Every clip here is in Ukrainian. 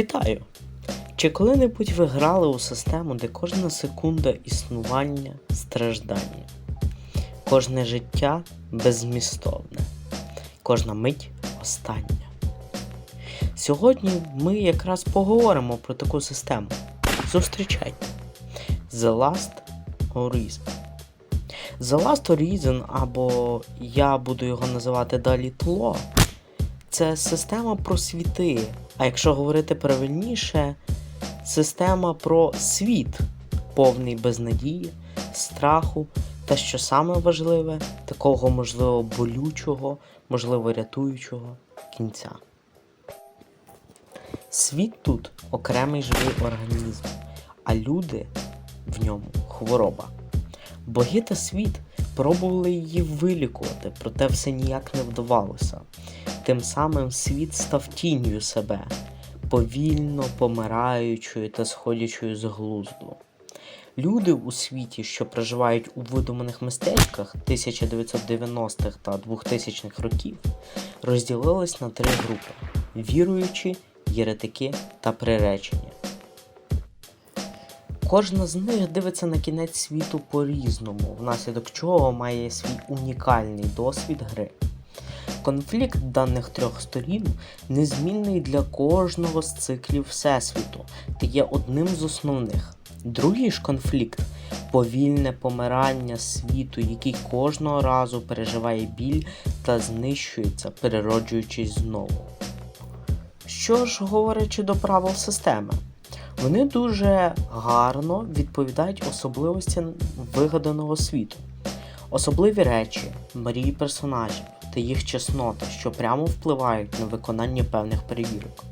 Вітаю! Чи коли-небудь ви грали у систему, де кожна секунда існування страждання, кожне життя беззмістовне, кожна мить остання? Сьогодні ми якраз поговоримо про таку систему. Зустрічайте The Last Horizon. The Last Horizon, або я буду його називати далі тло, це система про світи. А якщо говорити правильніше, система про світ, повний безнадії, страху та, що саме важливе, такого можливо болючого, можливо рятуючого кінця. Світ тут окремий живий організм, а люди в ньому хвороба. Боги та світ пробували її вилікувати, проте все ніяк не вдавалося. Тим самим світ став тінню себе, повільно помираючою та сходячою з глузду. Люди у світі, що проживають у видуманих містечках 1990-х та 2000-х років, розділились на три групи: віруючі, єретики та приречені. Кожна з них дивиться на кінець світу по-різному, внаслідок чого має свій унікальний досвід гри. Конфлікт даних трьох сторін незмінний для кожного з циклів Всесвіту та є одним з основних. Другий ж конфлікт повільне помирання світу, який кожного разу переживає біль та знищується, перероджуючись знову. Що ж, говорячи до правил системи, вони дуже гарно відповідають особливостям вигаданого світу, особливі речі, мрії персонажів та їх чесноти, що прямо впливають на виконання певних перевірок.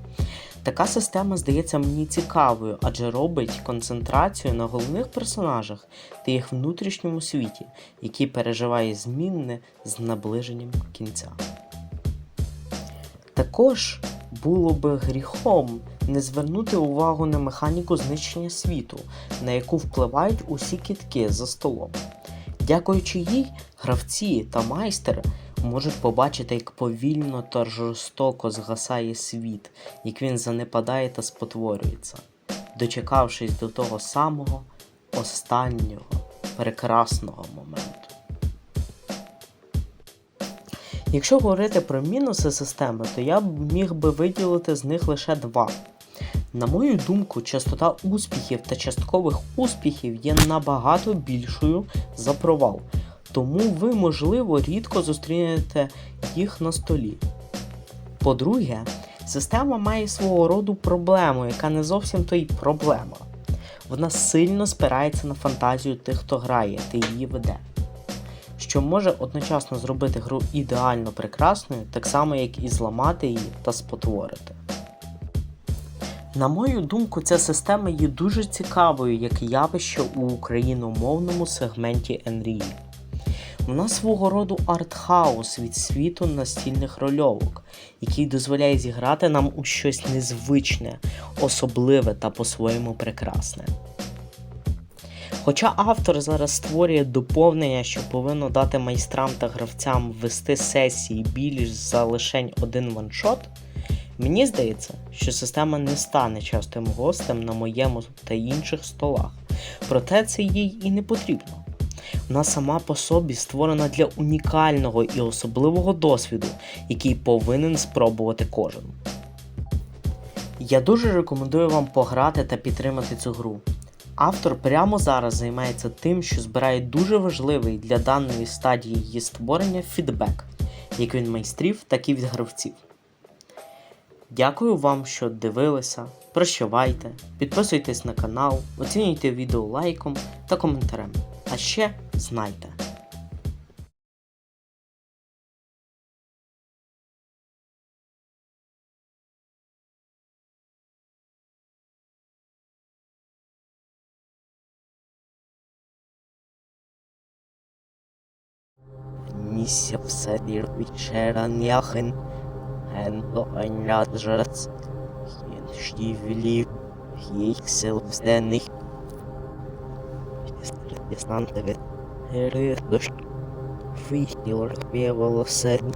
Така система здається мені цікавою, адже робить концентрацію на головних персонажах та їх внутрішньому світі, який переживає змінне з наближенням кінця. Також було би гріхом не звернути увагу на механіку знищення світу, на яку впливають усі кітки за столом. Дякуючи їй, гравці та майстер можуть побачити, як повільно та жорстоко згасає світ, як він занепадає та спотворюється, дочекавшись до того самого останнього прекрасного моменту. Якщо говорити про мінуси системи, то я б міг би виділити з них лише два. На мою думку, частота успіхів та часткових успіхів є набагато більшою за провал, тому ви, можливо, рідко зустрінете їх на столі. По-друге, система має свого роду проблему, яка не зовсім то й проблема. Вона сильно спирається на фантазію тих, хто грає та її веде що може одночасно зробити гру ідеально прекрасною, так само як і зламати її та спотворити. На мою думку, ця система є дуже цікавою як явище у україномовному сегменті Енрії. Вона свого роду артхаус від світу настільних рольовок, який дозволяє зіграти нам у щось незвичне, особливе та по-своєму прекрасне. Хоча автор зараз створює доповнення, що повинно дати майстрам та гравцям ввести сесії більш за лишень один ваншот, мені здається, що система не стане частим гостем на моєму та інших столах, проте це їй і не потрібно. Вона сама по собі створена для унікального і особливого досвіду, який повинен спробувати кожен. Я дуже рекомендую вам пограти та підтримати цю гру. Автор прямо зараз займається тим, що збирає дуже важливий для даної стадії її створення фідбек, як від майстрів, так і від гравців. Дякую вам, що дивилися. Прощавайте, підписуйтесь на канал, оцінюйте відео лайком та коментарем. А ще знайте. Місія все вечера няхен, хендо айнраджац, хін штівлі, їх Яснантеве, гери дощ, вихтілор, пєволо серні.